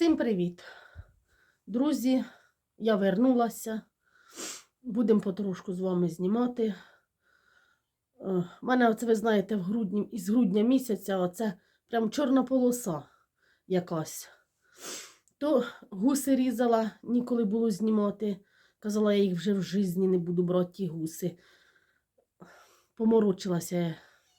Всім привіт! Друзі, я вернулася. Будемо потрошку з вами знімати. У мене, оце, ви знаєте, в грудні, із грудня місяця оце прям чорна полоса якась. То гуси різала, ніколи було знімати. Казала, я їх вже в житті не буду брати, ті гуси. Поморочилася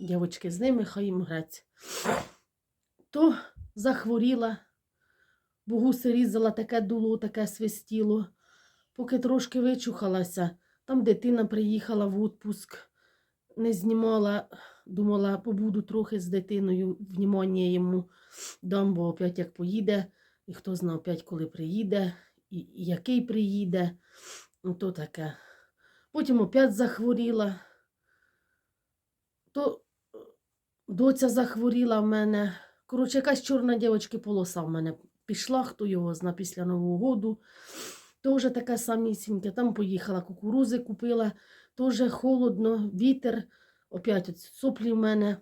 дівчатки, з ними, хай їм грець. То захворіла, бо різала, таке дуло, таке свистіло. Поки трошки вичухалася, там дитина приїхала в відпуск, не знімала, думала, побуду трохи з дитиною, внімання йому дам, бо опять як поїде, і хто знає опять, коли приїде, і, і який приїде. Ну, то таке. Потім опять захворіла. То доця захворіла в мене. Коротше, якась чорна дівчинка полоса в мене пішла, хто його зна після Нового году. Теж така самісінька. Там поїхала, кукурузи купила, теж холодно, вітер. Опять соплі в мене.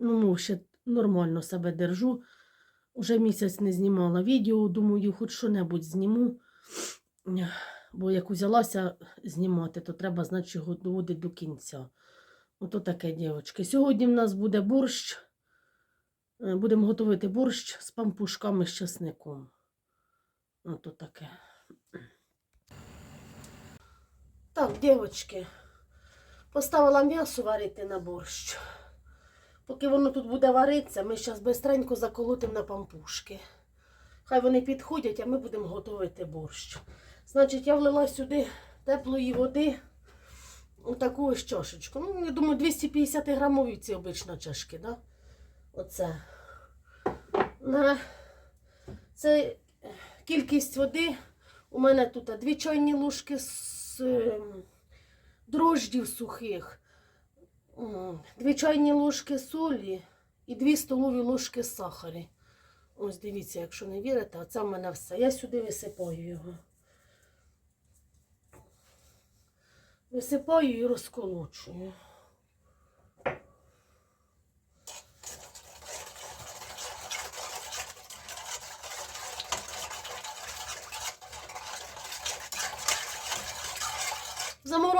Ну, мов, ще нормально себе держу. Уже місяць не знімала відео, думаю, хоч що-небудь зніму. Бо як узялася знімати, то треба, значить, його доводити до кінця. Ото таке, дівчатки. Сьогодні в нас буде борщ. Е, Будемо готувати борщ з пампушками з часником. Ото таке. Так, дівчатки, поставила м'ясо варити на борщ. Поки воно тут буде варитися, ми зараз бистренько заколотимо на пампушки. Хай вони підходять, а ми будемо готувати борщ. Значить, я влила сюди теплої води. Отаку ось чашечку. Ну, я думаю, 250 грамові ці обично чашки, да? Оце. На це кількість води. У мене тут дві чайні ложки з ем, дрождів сухих, дві чайні ложки солі і дві столові ложки сахару. Ось дивіться, якщо не вірите, оце в мене все. Я сюди висипаю його. Висипаю і розколочую.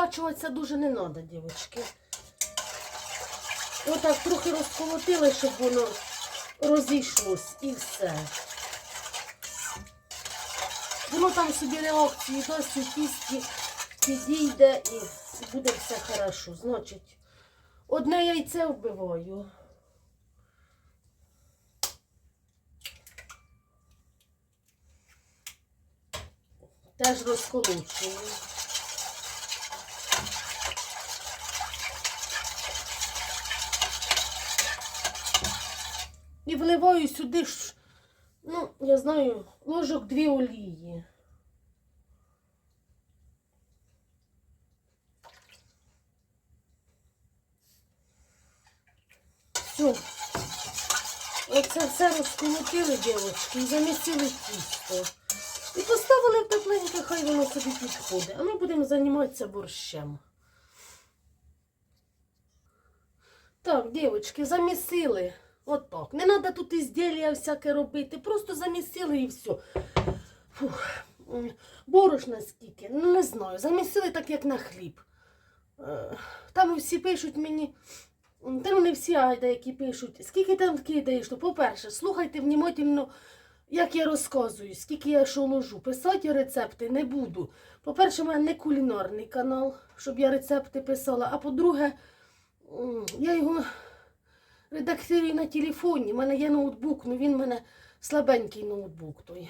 Заморачуватися дуже не треба, дівчатки. Отак трохи розколотили, щоб воно розійшлось і все. Воно там собі реакції дасть у підійде і буде все хорошо. Значить, одне яйце вбиваю. Теж розколочую. І вливаю сюди ж, ну, я знаю, ложок дві олії. Все. Оце все розколотили, дівчатки, і замісили тісто. І поставили в тепленьке, хай воно собі підходить. А ми будемо займатися борщем. Так, дівчатки, замісили. От так. Не треба тут ізділля всяке робити. Просто замісили і все. Фух. Борошна скільки? Ну, не знаю. Замісили так, як на хліб. Е, Там всі пишуть мені. Та ну не всі, а деякі пишуть. Скільки там кидаєш? То, по-перше, слухайте внимательно, як я розказую, скільки я що ложу. Писати рецепти не буду. По-перше, в мене не кулінарний канал, щоб я рецепти писала. А по-друге, я його редактирую на телефоні. У мене є ноутбук, ну він в мене слабенький ноутбук той.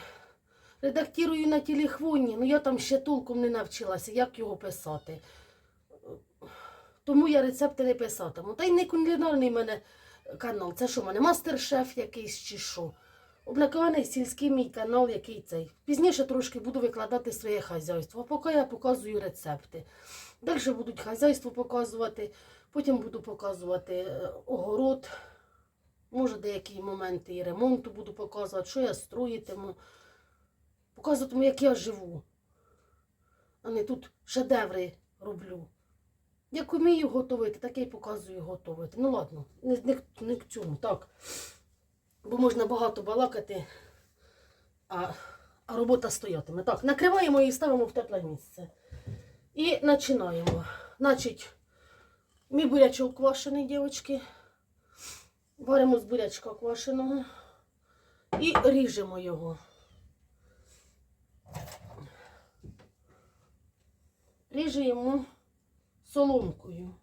Редактирую на телефоні, ну я там ще толком не навчилася, як його писати. Тому я рецепти не писатиму. Та й не кулінарний мене канал. Це що в мене? Мастер-шеф якийсь чи що. Облакований сільський мій канал, який цей. Пізніше трошки буду викладати своє хазяйство. А поки я показую рецепти. Далі будуть хазяйство показувати, потім буду показувати е, огород. Може, деякі моменти і ремонту буду показувати, що я строїтиму. Показуватиму, як я живу. А не тут шедеври роблю. Як вмію готувати, так я й показую готувати. Ну ладно, не, не, не к цьому, так. Бо можна багато балакати а, а робота стоятиме. Так, накриваємо і ставимо в тепле місце. І починаємо. Значить, мій бурячок квашений, дівчатки. Варимо з бурячка квашеного і ріжемо його. Ріжемо соломкою.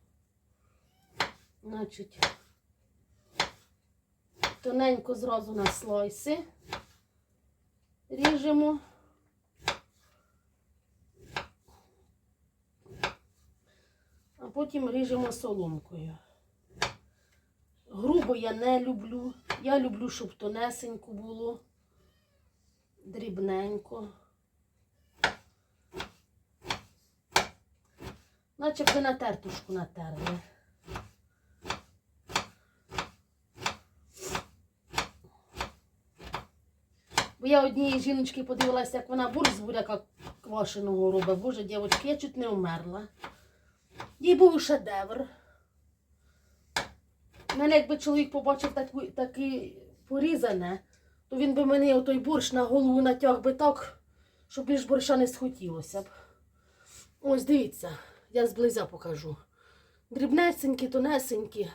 Значить, тоненько зразу на слайси. Ріжемо. Потім ріжемо соломкою. Грубо я не люблю. Я люблю, щоб тонесенько було, дрібненько. Наче б на тертушку натерли. Бо я однієї жіночки подивилася, як вона бурс з буряка квашеного робить. Боже, дівчатки, я чуть не вмерла. Їй був шедевр. Мене якби чоловік побачив таку, таке порізане, то він би мені отой борщ на голову натяг би так, щоб більш борща не схотілося б. Ось дивіться, я зблизя покажу. Дрібнесенькі, тонесенькі.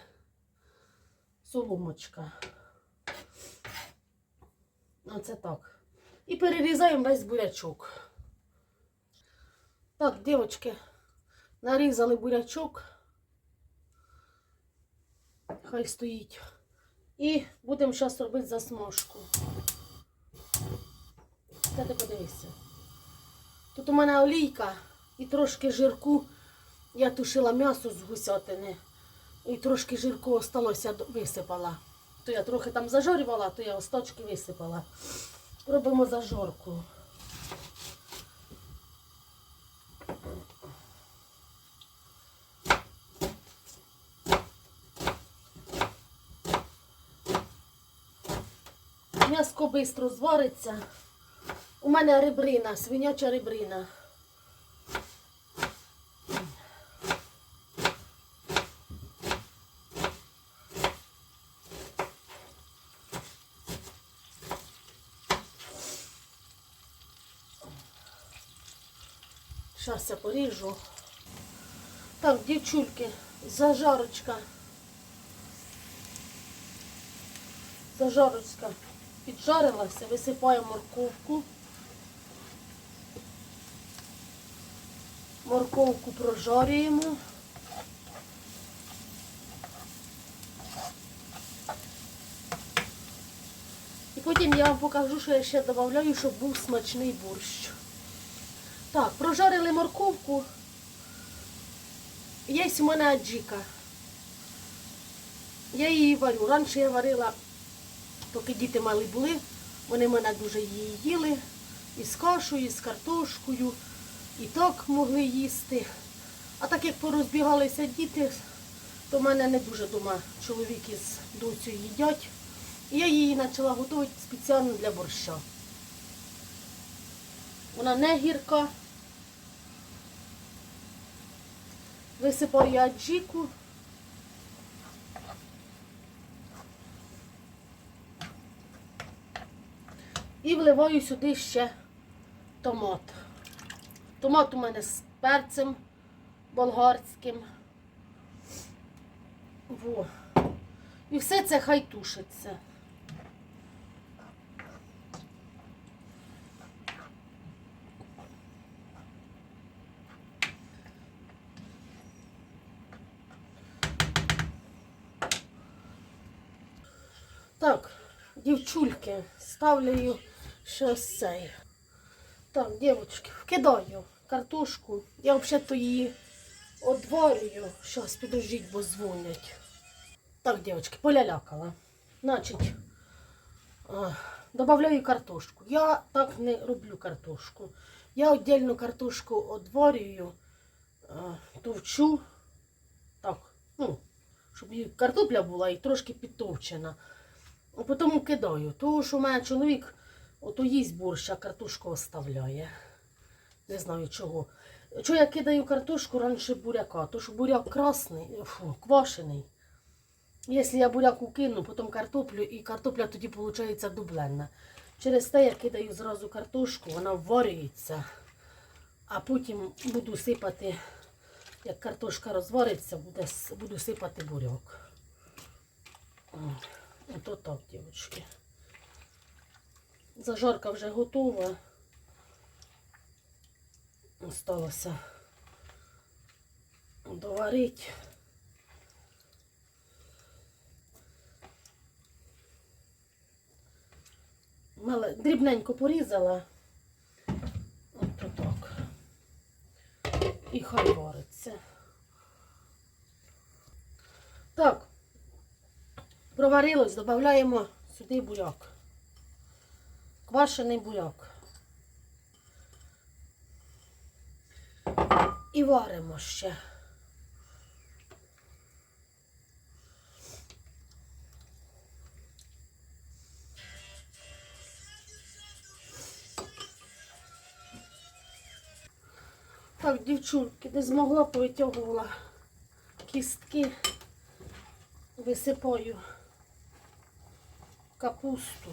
Соломочка. Оце так. І перерізаємо весь бурячок. Так, дівчатки, нарізали бурячок. Хай стоїть. І будемо зараз робити засмажку. Ти подивися. Тут у мене олійка і трошки жирку. Я тушила м'ясо з гусятини. І трошки жирку осталося, висипала. То я трохи там зажарювала, то я остачки висипала. Робимо зажорку. М'яско швидко звариться. У мене ребрина, свиняча ребрина. Зараз я поріжу. Так, дівчульки, зажарочка. Зажарочка піджарилася, висипаємо морковку. Морковку прожарюємо. І потім я вам покажу, що я ще додаю, щоб був смачний борщ. Так, прожарили морковку. Є у мене аджіка. Я її варю. Раніше я варила, поки діти малі були, вони мене дуже її їли. І з кашею, і з картошкою, і так могли їсти. А так як порозбігалися діти, то в мене не дуже дома чоловік із доцею їдять. І я її почала готувати спеціально для борща. Вона не гірка. Висипаю аджіку. І вливаю сюди ще томат. Томат у мене з перцем болгарським. Во. І все це хай тушиться. Так, дівчульки, ставлю ще ось цей. Так, дівчатки, вкидаю картошку. Я взагалі-то її одварюю. Щас, підождіть, бо дзвонять. Так, дівчатки, полялякала. Значить, а, добавляю картошку. Я так не роблю картошку. Я віддільно картошку одварюю, товчу. Так, ну, щоб і картопля була і трошки підтовчена. А потім кидаю. Тому що у мене чоловік ото їсть борщ, а картошку оставляє. Не знаю чого. Чого я кидаю картошку раніше буряка? То що буряк красний, фу, квашений. Якщо я буряк укину, потім картоплю, і картопля тоді виходить дубленна. Через те я кидаю зразу картошку, вона вварюється. А потім буду сипати, як картошка розвариться, буде, буду сипати буряк. Ото так, дівчатки. Зажарка вже готова. Осталося доварити. Мале, дрібненько порізала. Ото так. І хай вариться. Так. Проварилось, додаємо сюди буряк. Квашений буряк. І варимо ще. Так, дівчулки, не змогла, повитягувала кістки, висипаю капусту.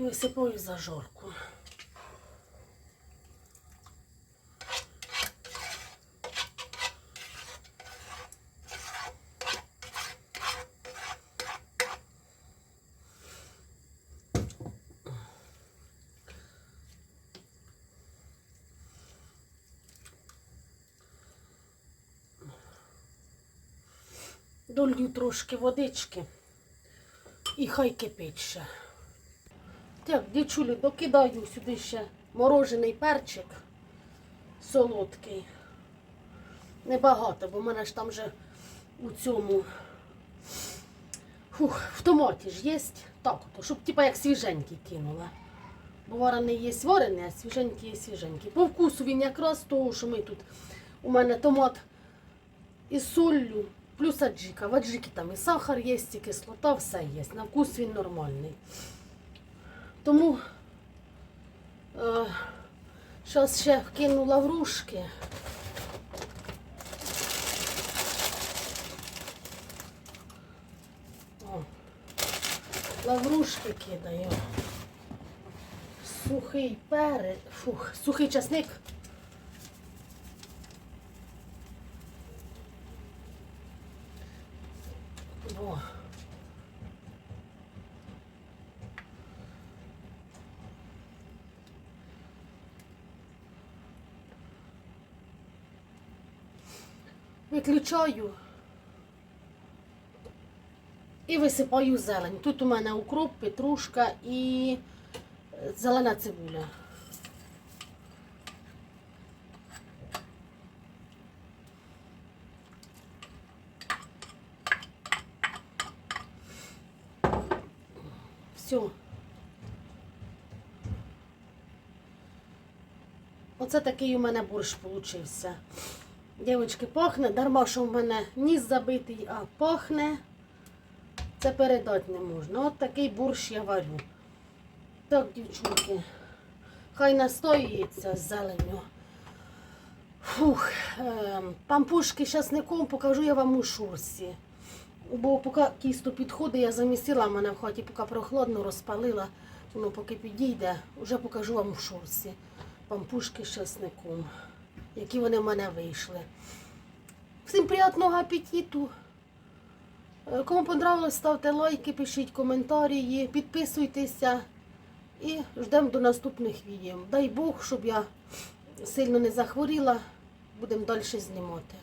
І висипаю зажорку. Долью трошки водички і хай кипить ще. Так, дівчулі, докидаю сюди ще морожений перчик солодкий. Небагато, бо в мене ж там вже у цьому фух, в томаті ж є. Так, ото, щоб типа як свіженький кинула. Бо варений є варений, а свіженький є свіженький. По вкусу він якраз того, що ми тут. У мене томат із соллю, плюс аджика. В аджикі там і сахар є, і кислота, все є. На вкус він нормальний. Тому е, зараз ще вкину лаврушки. О, лаврушки кидаю. Сухий перець, фух, сухий часник. Во. Виключаю і висипаю зелень. Тут у мене укроп, петрушка і е, зелена цибуля. Все. Оце такий у мене борщ получився. Дівчатки, пахне, дарма, що в мене ніс забитий, а пахне. Це передати не можна. От такий борщ я варю. Так, дівчонки, хай настоюється з зеленю. Фух, ем, пампушки з часником покажу я вам у шурсі. Бо поки кісто підходить, я замісила мене в хаті, поки прохладно розпалила, воно поки підійде, вже покажу вам в шурсі. Пампушки з часником, які вони в мене вийшли. Всім приятного апетиту! Е, Кому понравилось, ставте лайки, пишіть коментарі, підписуйтеся і ждемо до наступних відео. Дай Бог, щоб я сильно не захворіла, будемо далі знімати.